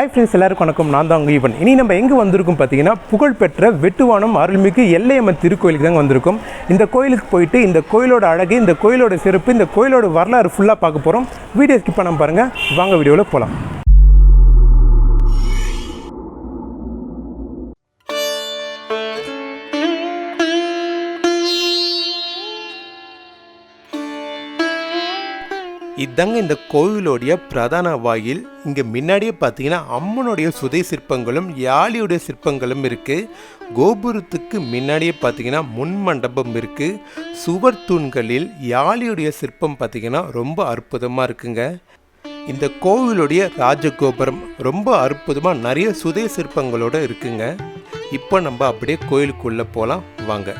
Hi friends எல்லாருக்கும் வணக்கம். நான் தான் உங்கள் ஈவன். இனி நம்ம எங்கே வந்திருக்கோம் பார்த்தீங்கன்னா புகழ்பெற்ற வெட்டுவானம் அருள்மிகு எல்லையம்மன் திருக்கோயிலுக்கு தாங்க வந்திருக்கோம். இந்த கோயிலுக்கு போயிட்டு இந்த கோயிலோட அழகு இந்த கோயிலோட சிறப்பு இந்த கோயிலோட வரலாறு ஃபுல்லாக பார்க்க போகிறோம் வீடியோ ஸ்கிப் பண்ண பாருங்கள் வாங்க வீடியோவில் போகலாம் இதாங்க இந்த கோவிலோடைய பிரதான வாயில். இங்கே முன்னாடியே பார்த்தீங்கன்னா அம்மனுடைய சுதை சிற்பங்களும் யாழியுடைய சிற்பங்களும் இருக்குது கோபுரத்துக்கு முன்னாடியே பார்த்தீங்கன்னா முன் மண்டபம் இருக்குது சுவர் தூண்களில் யாழியுடைய சிற்பம் பார்த்தீங்கன்னா ரொம்ப அற்புதமாக இருக்குங்க. இந்த கோவிலுடைய ராஜகோபுரம் ரொம்ப அற்புதமாக நிறைய சுதை சிற்பங்களோடு இருக்குங்க. இப்போ நம்ம அப்படியே கோயிலுக்குள்ளே போகலாம் வாங்க.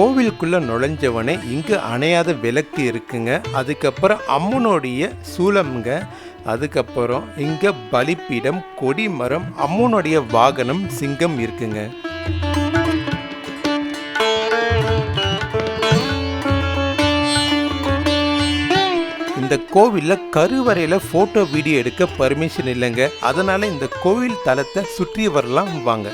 கோவிலுக்குள்ளே நுழைஞ்சவனே இங்கே அணையாத விளக்கு இருக்குங்க. அதுக்கப்புறம் அம்மனுடைய சூலம்ங்க. அதுக்கப்புறம் இங்கே பலிப்பீடம் கொடிமரம் அம்மனுடைய வாகனம் சிங்கம் இருக்குங்க. இந்த கோவிலில் கருவறையில் ஃபோட்டோ வீடியோ எடுக்க பர்மிஷன் இல்லைங்க. அதனால் இந்த கோவில் தலத்தை சுற்றி வரலாம் வாங்க.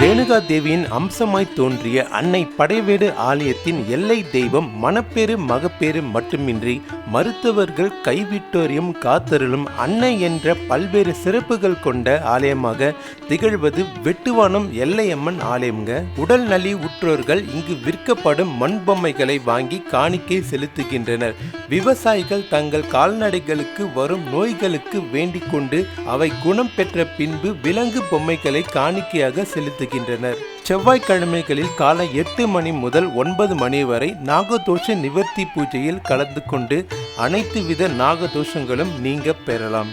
ரேணுகா தேவியின் அம்சமாய் தோன்றிய அன்னை படைவேடு ஆலயத்தின் எல்லை தெய்வம் மணப்பேறு மகப்பேறு மட்டுமின்றி மருத்துவர்கள் கைவிட்டோரியும் காத்தருளும் அன்னை என்ற பல்வேறு சிறப்புகள் கொண்ட ஆலயமாக திகழ்வது வெட்டுவானம் எல்லையம்மன் ஆலயம்ங்க. உடல் நலி உற்றோர்கள் இங்கு விற்கப்படும் மண்பொம்மைகளை வாங்கி காணிக்கை செலுத்துகின்றனர். விவசாயிகள் தங்கள் கால்நடைகளுக்கு வரும் நோய்களுக்கு வேண்டிக் கொண்டு அவை குணம் பெற்ற பின்பு விலங்கு பொம்மைகளை காணிக்கையாக செலுத்துகின்றனர் செவ்வாய்க்கிழமைகளில் காலை எட்டு மணி முதல் ஒன்பது மணி வரை நாகதோஷ நிவர்த்தி பூஜையில் கலந்து கொண்டு அனைத்து வித நாகதோஷங்களும் நீங்க பெறலாம்.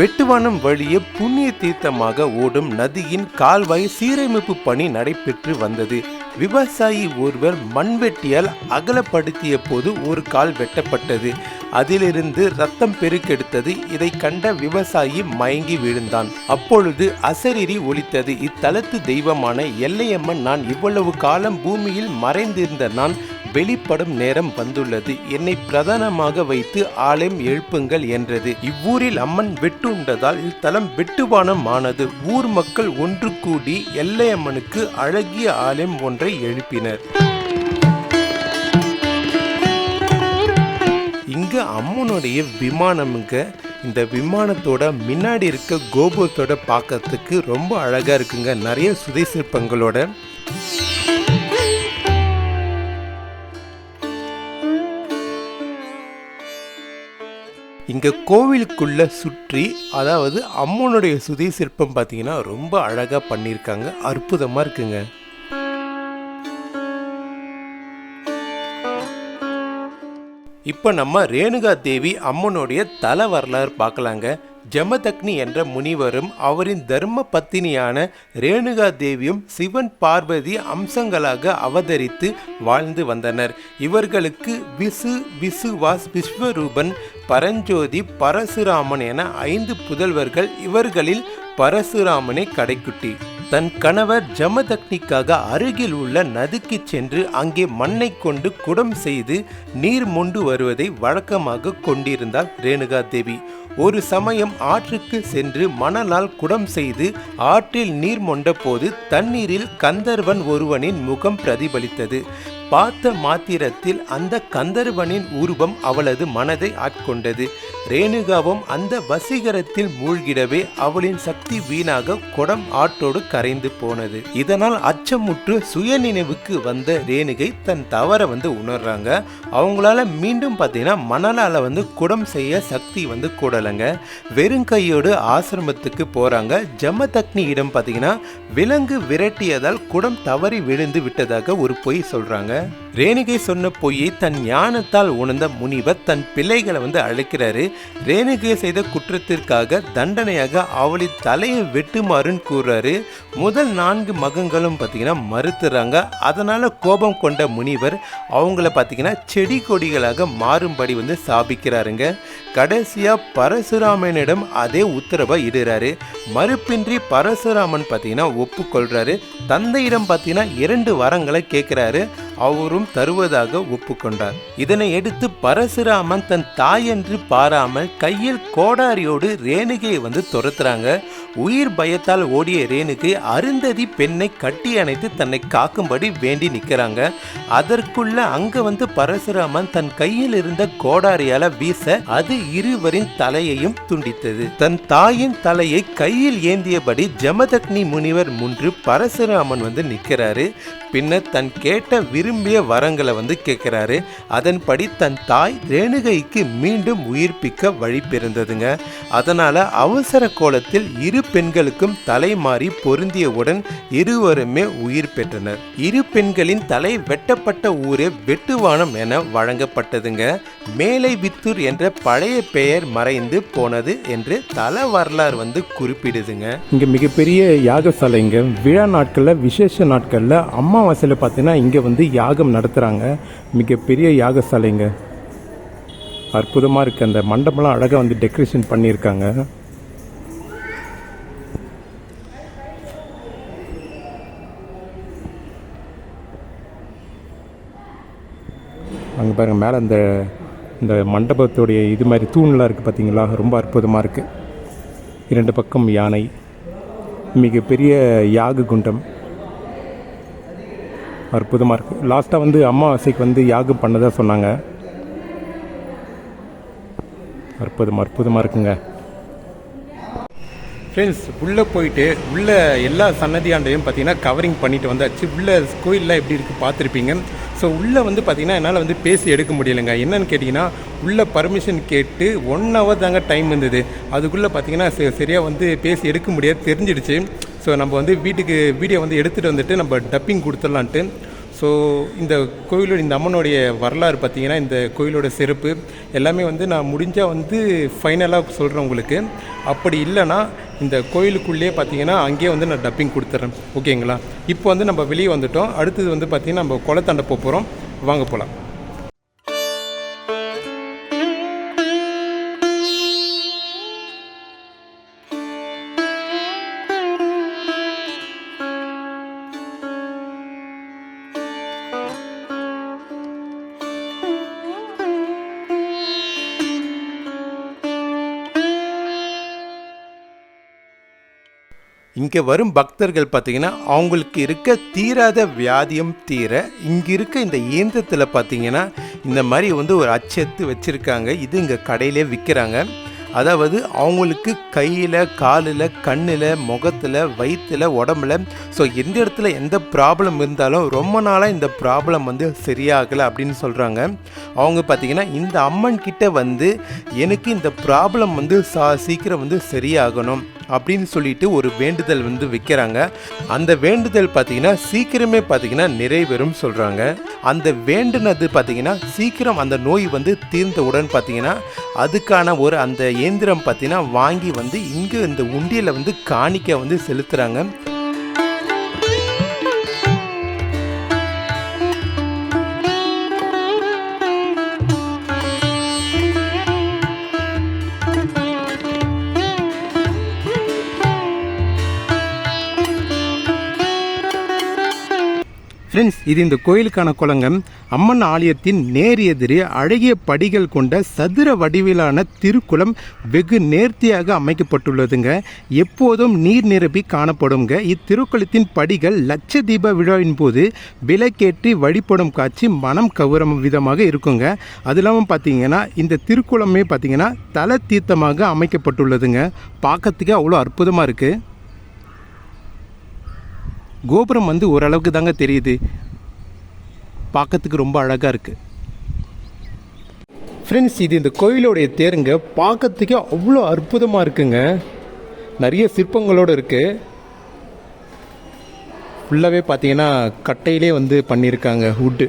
வெட்டுவானம் வழியே புண்ணிய தீர்த்தமாக ஓடும் நதியின் கால்வாய் சீரமைப்பு பணி நடைபெற்று வந்தது. விவசாயி ஒருவர் மண்வெட்டியால் அகலப்படுத்திய போது ஒரு கால் வெட்டப்பட்டது. அதிலிருந்து ரத்தம் பெருக்கெடுத்தது. இதை கண்ட விவசாயி மயங்கி விழுந்தான். அப்பொழுது அசரீரி ஒலித்தது. இத்தலத்து தெய்வமான எல்லையம்மன் நான் இவ்வளவு காலம் பூமியில் மறைந்திருந்த நான் வெளிப்படும் நேரம் வந்துள்ளது. என்னை பிரதானமாக வைத்து ஆலயம் எழுப்புங்கள் என்றது. இவ்வூரில் அம்மன் வெட்டுண்டதால் இத்தலம் வெட்டுவானம் ஆனது ஊர் மக்கள் ஒன்று கூடி எல்லையம்மனுக்கு அழகிய ஆலயம் ஒன்றை எழுப்பினர். அம்மனுடைய விமானமுங்க. இந்த விமானத்தோட முன்னாடி இருக்க கோபுரத்தோட பார்க்கறதுக்கு ரொம்ப அழகா இருக்குங்க. நிறைய சுதை சிற்பங்களோட இங்க கோவிலுக்குள்ள சுற்றி அதாவது அம்மனுடைய சுதை சிற்பம் பார்த்தீங்கன்னா ரொம்ப அழகா பண்ணியிருக்காங்க. அற்புதமா இருக்குங்க. இப்போ நம்ம ரேணுகா தேவி அம்மனுடைய தல வரலாறு பார்க்கலாங்க. ஜமதக்னி என்ற முனிவரும் அவரின் தர்ம பத்தினியான ரேணுகா தேவியும் சிவன் பார்வதி அம்சங்களாக அவதரித்து வாழ்ந்து வந்தனர். இவர்களுக்கு விசு விசுவாஸ் விஸ்வரூபன் பரஞ்சோதி பரசுராமன் என ஐந்து புதல்வர்கள் இவர்களில் பரசுராமனே கடைக்குட்டி. தன் கணவர் ஜமதக்னிக்காக அருகில் உள்ள நதிக்கு சென்று அங்கே மண்ணை கொண்டு குடம் செய்து நீர் மொண்டு வருவதை வழக்கமாக கொண்டிருந்தார் ரேணுகா தேவி ஒரு சமயம் ஆற்றுக்கு சென்று மணலால் குடம் செய்து ஆற்றில் நீர் மொண்ட போது தண்ணீரில் கந்தர்வன் ஒருவனின் முகம் பிரதிபலித்தது. பார்த்த மாத்திரத்தில் அந்த கந்தர்வனின் உருவம் அவளது மனதை ஆட்கொண்டது. ரேணுகாவும் அந்த வசீகரத்தில் மூழ்கிடவே அவளின் சக்தி வீணாக குடம் ஆட்டோடு கரைந்து போனது. இதனால் அச்சமுற்று சுயநினைவுக்கு வந்த ரேணுகை தன் தவறை வந்து உணர்றாங்க. அவங்களால மீண்டும் பார்த்தீங்கன்னா மணலால வந்து குடம் செய்ய சக்தி வந்து கூடலைங்க. வெறும் கையோடு ஆசிரமத்துக்கு போறாங்க. ஜமதக்னி இடம் பார்த்தீங்கன்னா விலங்கு விரட்டியதால் குடம் தவறி விழுந்து விட்டதாக ஒரு பொய் சொல்றாங்க. ரேணுகை சொன்ன பொய்யை தன் ஞானத்தால் உணர்ந்த முனிவர் தன் பிள்ளைகளை வந்து அழைக்கிறாரு. ரேணுகை செய்த குற்றத்திற்காக தண்டனையாக அவளை தலையை வெட்டுமாறுன்னு கூறுறாரு. முதல் நான்கு மகங்களும் பார்த்தீங்கன்னா மறுத்துறாங்க. அதனால கோபம் கொண்ட முனிவர் அவங்கள பார்த்தீங்கன்னா செடி கொடிகளாக மாறும்படி வந்து சாபிக்கிறாருங்க. கடைசியா பரசுராமனிடம் அதே உத்தரவை இடுறாரு. மறுப்பின்றி பரசுராமன் பார்த்தீங்கன்னா ஒப்புக்கொள்றாரு. தந்தையிடம் பார்த்தீங்கன்னா இரண்டு வரங்களை கேட்கிறாரு. அவரும் தருவதாக ஒப்புக்கொண்டார். இதனை எடுத்து பரசுராமன் தன் தாய் என்று பாராமல் கையில் கோடாரியோடு ரேணுகையை வந்து துரத்துறாங்க. உயிர் பயத்தால் ஓடிய ரேணுகை அருந்ததி பெண்ணை கட்டி அணைத்து தன்னை காக்கும்படி வேண்டி நிற்கிறாங்க. அதற்குள்ள அங்க வந்து பரசுராமன் தன் கையில் இருந்த கோடாரியால வீச அது இருவரின் தலையையும் துண்டித்தது. தன் தாயின் தலையை கையில் ஏந்தியபடி ஜமதக்னி முனிவர் முன்று பரசுராமன் வந்து நிற்கிறாரு. பின்னர் தன் கேட்ட விரு விரும்பிய வரங்களை வந்து கேட்குறாரு. அதன்படி தன் தாய் ரேணுகைக்கு மீண்டும் உயிர்ப்பிக்க வழி பிறந்ததுங்க. அதனால அவசர கோலத்தில் இரு பெண்களுக்கும் தலை மாறி பொருந்தியவுடன் இருவருமே உயிர் பெற்றனர். இரு பெண்களின் தலை வெட்டப்பட்ட ஊரே வெட்டுவானம் என வழங்கப்பட்டதுங்க. மேலை வித்தூர் என்ற பழைய பெயர் மறைந்து போனது என்று தல வரலாறு வந்து குறிப்பிடுதுங்க. இங்கே மிகப்பெரிய யாகசாலைங்க. விழா நாட்களில் விசேஷ நாட்களில் அம்மாவாசையில் பார்த்தீங்கன்னா இங்கே வந்து யாகம் நடத்துகிறாங்க மிகப்பெரிய யாகசாலைங்க. அற்புதமாக இருக்குது அந்த மண்டபம்லாம் அழகாக வந்து டெக்கரேஷன் பண்ணியிருக்காங்க. அங்கே பாருங்கள் மேலே அந்த இந்த மண்டபத்துடைய இது மாதிரி தூண்லாம் இருக்குது பார்த்தீங்களா ரொம்ப அற்புதமாக இருக்குது இரண்டு பக்கம் யானை. மிகப்பெரிய யாக குண்டம். அற்புதமாக இருக்குது லாஸ்ட்டாக வந்து அமாவாசைக்கு வந்து யாகம் பண்ணதாக சொன்னாங்க. அற்புதம் அற்புதமாக இருக்குங்க. ஃப்ரெண்ட்ஸ் உள்ளே போயிட்டு உள்ளே எல்லா சன்னதியாண்டையும் பார்த்தீங்கன்னா கவரிங் பண்ணிட்டு வந்தாச்சு. உள்ளே கோயிலெலாம் எப்படி இருக்குது பார்த்துருப்பீங்க. ஸோ உள்ளே வந்து பார்த்திங்கன்னா என்னால் வந்து பேசி எடுக்க முடியலைங்க. என்னன்னு கேட்டிங்கன்னா உள்ளே பர்மிஷன் கேட்டு ஒன் ஹவர் தாங்க டைம் இருந்தது. அதுக்குள்ளே பார்த்தீங்கன்னா ச- சரியாக வந்து பேசி எடுக்க முடியாது. தெரிஞ்சிடுச்சு. ஸோ நம்ம வந்து வீட்டுக்கு வீடியோ வந்து எடுத்துகிட்டு வந்துட்டு நம்ம டப்பிங் கொடுத்துடலான்ட்டு. ஸோ இந்த கோயிலோட இந்த அம்மனுடைய வரலாறு பார்த்தீங்கன்னா இந்த கோயிலோட சிறப்பு எல்லாமே வந்து நான் முடிஞ்சால் வந்து ஃபைனலாக சொல்கிறேன் உங்களுக்கு. அப்படி இல்லைன்னா இந்த கோயிலுக்குள்ளேயே பார்த்தீங்கன்னா அங்கேயே வந்து நான் டப்பிங் கொடுத்துட்றேன் ஓகேங்களா இப்போ வந்து நம்ம வெளியே வந்துட்டோம். அடுத்தது வந்து பார்த்திங்கன்னா நம்ம குளத்தாண்ட போகிறோம் வாங்க போகலாம் இங்கே வரும் பக்தர்கள் பார்த்தீங்கன்னா அவங்களுக்கு இருக்க தீராத வியாதியும் தீர இங்கே இருக்க இந்த இயந்திரத்தில் பார்த்தீங்கன்னா இந்த மாதிரி வந்து ஒரு அச்சத்து வச்சுருக்காங்க. இது இங்கே கடையிலே விற்கிறாங்க அதாவது அவங்களுக்கு கையில் காலில் கண்ணில் முகத்தில் வயிற்றில் உடம்புல ஸோ எந்த இடத்துல எந்த ப்ராப்ளம் இருந்தாலும் ரொம்ப நாளாக இந்த ப்ராப்ளம் வந்து சரியாகலை அப்படின்னு சொல்கிறாங்க அவங்க பார்த்தீங்கன்னா இந்த அம்மன் கிட்ட வந்து எனக்கு இந்த ப்ராப்ளம் வந்து சா சீக்கிரம் வந்து சரியாகணும். அப்படின்னு சொல்லிட்டு ஒரு வேண்டுதல் வந்து வைக்கிறாங்க. அந்த வேண்டுதல் பார்த்தீங்கன்னா சீக்கிரமே பார்த்தீங்கன்னா நிறைவேறும் சொல்கிறாங்க அந்த வேண்டுனது பார்த்தீங்கன்னா சீக்கிரம் அந்த நோய் வந்து தீர்ந்தவுடன் பார்த்தீங்கன்னா அதுக்கான ஒரு அந்த இயந்திரம் பார்த்தீங்கன்னா வாங்கி வந்து இங்கே இந்த உண்டியலை வந்து காணிக்க வந்து செலுத்துகிறாங்க ஃப்ரெண்ட்ஸ் இது இந்த கோயிலுக்கான குளங்கம் அம்மன் ஆலயத்தின் நேர் எதிரே அழகிய படிகள் கொண்ட சதுர வடிவிலான திருக்குளம் வெகு நேர்த்தியாக அமைக்கப்பட்டுள்ளதுங்க. எப்போதும் நீர் நிரப்பி காணப்படுங்க இத்திருக்குளத்தின் படிகள் லட்ச தீப விழாவின் போது விளக்கேற்றி வழிபடும் காட்சி மனம் கவரும் விதமாக இருக்குங்க. அது இல்லாமல் பார்த்தீங்கன்னா இந்த திருக்குளமே பார்த்தீங்கன்னா தல தீர்த்தமாக அமைக்கப்பட்டுள்ளதுங்க. பார்க்கறதுக்கே அவ்வளோ அற்புதமாக இருக்குது கோபுரம் வந்து ஓரளவுக்கு தாங்க தெரியுது. பார்க்கறதுக்கு ரொம்ப அழகாக இருக்குது ஃப்ரெண்ட்ஸ் இது இந்த கோயிலோடைய தேருங்க. பார்க்கறதுக்கே அவ்வளோ அற்புதமாக இருக்குங்க. நிறைய சிற்பங்களோடு இருக்குது ஃபுல்லாகவே பார்த்தீங்கன்னா கட்டையிலே வந்து பண்ணியிருக்காங்க வுட்டு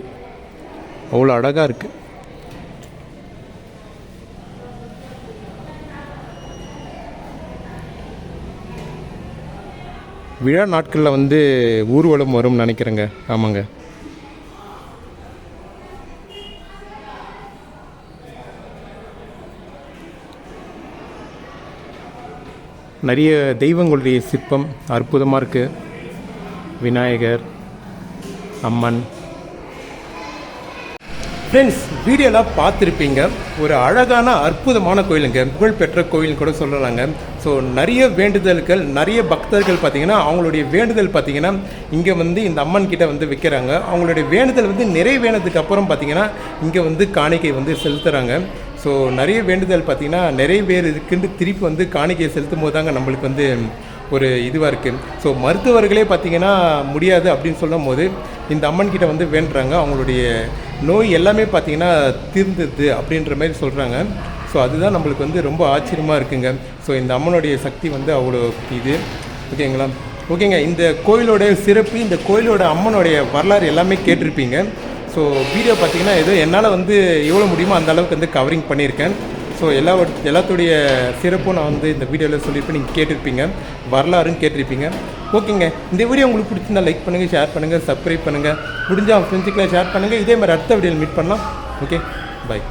அவ்வளோ அழகாக இருக்குது விழா நாட்களில் வந்து ஊர்வலம் வரும்னு நினைக்கிறேங்க. ஆமாங்க. நிறைய தெய்வங்களுடைய சிற்பம் அற்புதமாக இருக்குது விநாயகர் அம்மன் ஃப்ரெண்ட்ஸ் வீடியோலாம் பார்த்துருப்பீங்க. ஒரு அழகான அற்புதமான கோயிலுங்க. புகழ்பெற்ற கோயில் கூட சொல்லலாங்க. ஸோ நிறைய வேண்டுதல்கள் நிறைய பக்தர்கள் பார்த்தீங்கன்னா அவங்களுடைய வேண்டுதல் பார்த்தீங்கன்னா இங்கே வந்து இந்த அம்மன் கிட்ட வந்து வைக்கிறாங்க. அவங்களுடைய வேண்டுதல் வந்து நிறைவேனதுக்கு அப்புறம் பார்த்தீங்கன்னா இங்கே வந்து காணிக்கை வந்து செலுத்துகிறாங்க ஸோ நிறைய வேண்டுதல் பார்த்தீங்கன்னா நிறைவேறதுக்குன்னு திருப்பி வந்து காணிக்கையை செலுத்தும் போது தாங்க நம்மளுக்கு வந்து ஒரு இதுவாக இருக்குது ஸோ மருத்துவர்களே பார்த்தீங்கன்னா முடியாது அப்படின்னு சொல்லும் போது இந்த அம்மன் கிட்ட வந்து வேண்டுறாங்க. அவங்களுடைய நோய் எல்லாமே பார்த்தீங்கன்னா தீர்ந்தது அப்படின்ற மாதிரி சொல்கிறாங்க ஸோ அதுதான் நம்மளுக்கு வந்து ரொம்ப ஆச்சரியமாக இருக்குங்க. ஸோ இந்த அம்மனுடைய சக்தி வந்து அவ்வளோ இது. ஓகேங்களா ஓகேங்க இந்த கோயிலோட சிறப்பு இந்த கோயிலோட அம்மனுடைய வரலாறு எல்லாமே கேட்டிருப்பீங்க. ஸோ வீடியோ பார்த்தீங்கன்னா ஏதோ என்னால் வந்து எவ்வளோ முடியுமோ அந்த அளவுக்கு வந்து கவரிங் பண்ணியிருக்கேன். ஸோ எல்லா எல்லாத்துடைய சிறப்பும் நான் வந்து இந்த வீடியோவில் சொல்லியிருப்பேன். நீங்கள் கேட்டிருப்பீங்க. வரலாறும் கேட்டிருப்பீங்க. ஓகேங்க. இந்த வீடியோ உங்களுக்கு பிடிச்சிருந்தா லைக் பண்ணுங்கள் ஷேர் பண்ணுங்கள் சப்ஸ்கிரைப் பண்ணுங்கள் முடிஞ்சால் ஃப்ரெண்ட்ஸுக்கெலாம் ஷேர் பண்ணுங்கள் இதே மாதிரி அடுத்த வீடியோவில் மீட் பண்ணலாம். Okay bye